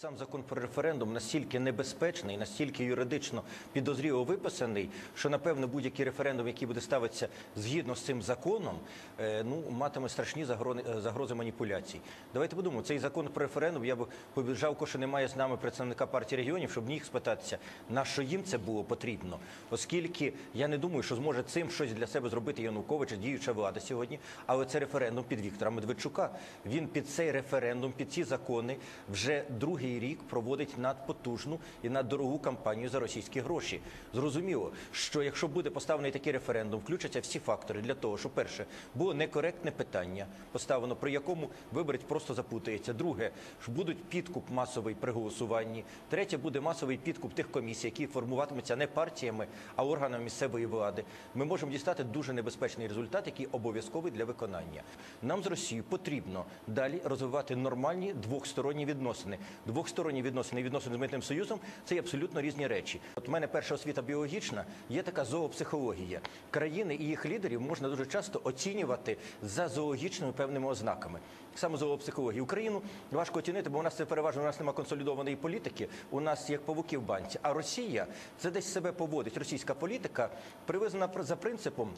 Сам закон про референдум настільки небезпечний, настільки юридично підозріло виписаний, що напевно будь-який референдум, який буде ставитися згідно з цим законом, е, ну матиме страшні загрози, загрози маніпуляцій. Давайте подумаємо, цей закон про референдум. Я б побіжав, що немає з нами представника партії регіонів, щоб міг спитатися, на що їм це було потрібно, оскільки я не думаю, що зможе цим щось для себе зробити Янукович, діюча влада сьогодні. Але це референдум під Віктора Медведчука. Він під цей референдум, під ці закони вже другий рік проводить надпотужну і наддорогу кампанію за російські гроші. Зрозуміло, що якщо буде поставлений такий референдум, включаться всі фактори для того, що перше було некоректне питання поставлено, при якому виборець просто запутається. Друге, що будуть підкуп масовий при голосуванні. Третє буде масовий підкуп тих комісій, які формуватимуться не партіями, а органами місцевої влади. Ми можемо дістати дуже небезпечний результат, який обов'язковий для виконання. Нам з Росією потрібно далі розвивати нормальні двохсторонні відносини. Двохсторонні відносини відносини з митним союзом це є абсолютно різні речі. От в мене перша освіта біологічна, є така зоопсихологія. Країни і їх лідерів можна дуже часто оцінювати за зоологічними певними ознаками. Саме зоопсихології. Україну важко оцінити, бо у нас це переважно у нас немає консолідованої політики. У нас як павуки в банці. А Росія це десь себе поводить. Російська політика привезена за принципом.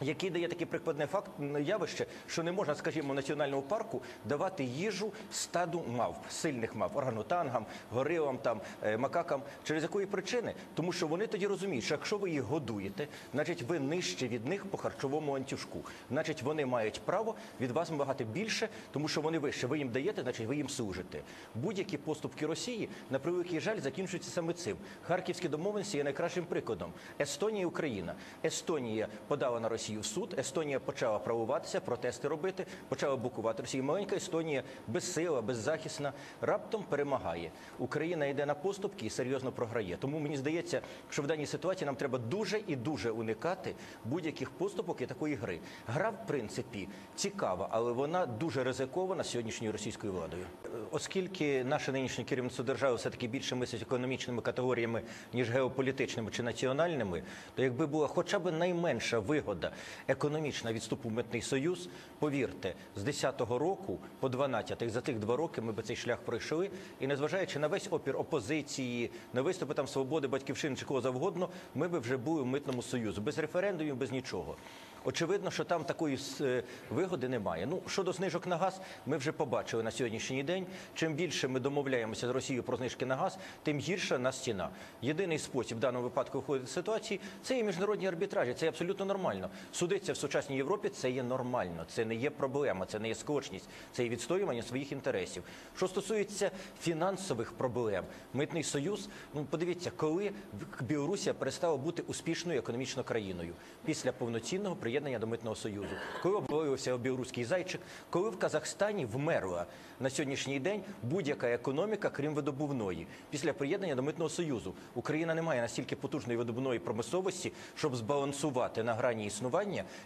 Який дає такий прикладний факт явище, що не можна, скажімо, національному парку давати їжу стаду мавп, сильних мавп, органотангам, горилам, там е, макакам. Через якої причини? Тому що вони тоді розуміють, що якщо ви їх годуєте, значить ви нижче від них по харчовому ланцюжку. Значить, вони мають право від вас вимагати більше, тому що вони вище. Ви їм даєте, значить ви їм служите. Будь-які поступки Росії на превеликий жаль закінчуються саме цим. Харківські домовленості є найкращим прикладом. Естонія і Україна. Естонія подала на Росію в суд. Естонія почала правуватися, протести робити, почала блокувати Росію. Маленька Естонія безсила, беззахисна, раптом перемагає. Україна йде на поступки і серйозно програє. Тому мені здається, що в даній ситуації нам треба дуже і дуже уникати будь-яких поступок і такої гри. Гра, в принципі, цікава, але вона дуже ризикована сьогоднішньою російською владою. Е, Оскільки наше нинішнє керівництво держави все таки більше мислить економічними категоріями ніж геополітичними чи національними, то якби була хоча б найменша вигода економічна від вступу в митний союз, повірте, з 10-го року по 12-й, за тих два роки ми би цей шлях пройшли. І незважаючи на весь опір опозиції, на виступи там свободи, батьківщини чи кого завгодно, ми би вже були в митному союзу без референдумів, без нічого. Очевидно, що там такої е, вигоди немає. Ну щодо знижок на газ, ми вже побачили на сьогоднішній день. Чим більше ми домовляємося з Росією про знижки на газ, тим гірша на стіна. Єдиний спосіб в даному випадку виходити з ситуації це є міжнародні арбітражі. Це абсолютно нормально. Судиться в сучасній Європі це є нормально. Це не є проблема, це не є скочність, це є відстоювання своїх інтересів. Що стосується фінансових проблем, митний союз. Ну подивіться, коли Білорусія перестала бути успішною економічно країною після повноцінного приєднання до митного союзу, коли обвалився білоруський зайчик, коли в Казахстані вмерла на сьогоднішній день будь-яка економіка, крім видобувної, після приєднання до митного союзу Україна не має настільки потужної видобувної промисловості, щоб збалансувати на грані існування,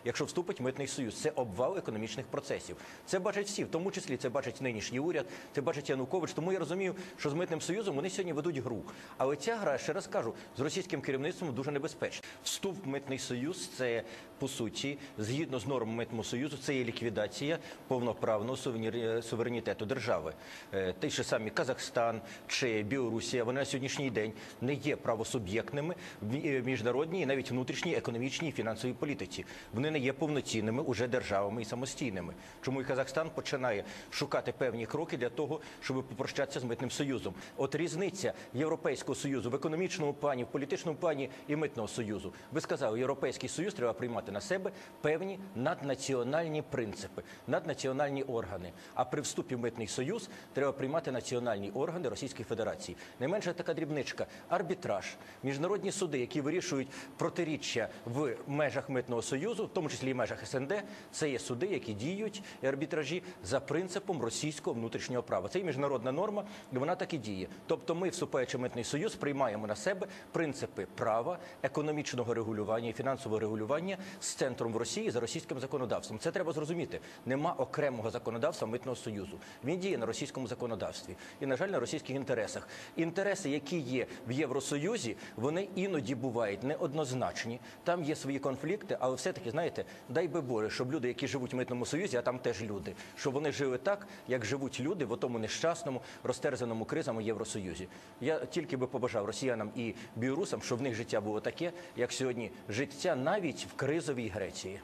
якщо вступить митний союз. Це обвал економічних процесів. Це бачать всі, в тому числі це бачить нинішній уряд, це бачить Янукович. Тому я розумію, що з митним союзом вони сьогодні ведуть гру. Але ця гра, ще раз кажу, з російським керівництвом дуже небезпечна. Вступ в митний союз це по суті, згідно з нормами митного союзу, це є ліквідація повноправного суверенітету держави. Е, Ті ж самі Казахстан чи Білорусія, вони на сьогоднішній день не є правосуб'єктними в е, міжнародній, навіть внутрішній економічній і фінансовій політиці. Вони не є повноцінними уже державами і самостійними. Чому і Казахстан починає шукати певні кроки для того, щоб попрощатися з митним союзом? От різниця Європейського союзу в економічному плані, в політичному плані і митного союзу. Ви сказали, європейський союз треба приймати на себе певні наднаціональні принципи, наднаціональні органи. А при вступі в митний союз треба приймати національні органи Російської Федерації. Не менше така дрібничка, арбітраж, міжнародні суди, які вирішують протиріччя в межах митного союзу, в тому числі і межах СНД. Це є суди, які діють і арбітражі за принципом російського внутрішнього права. Це є міжнародна норма, і вона так і діє. Тобто, ми, вступаючи в митний союз, приймаємо на себе принципи права, економічного регулювання і фінансового регулювання з центром в Росії за російським законодавством. Це треба зрозуміти. Нема окремого законодавства митного союзу. Він діє на російському законодавстві і, на жаль, на російських інтересах. Інтереси, які є в Євросоюзі, вони іноді бувають неоднозначні. Там є свої конфлікти, але все-таки, знаєте, дай би Боже, щоб люди, які живуть в митному союзі, а там теж люди, щоб вони жили так, як живуть люди в тому нещасному, розтерзаному кризами Євросоюзі. Я тільки би побажав росіянам і білорусам, щоб в них життя було таке, як сьогодні життя навіть в кризовій Греції.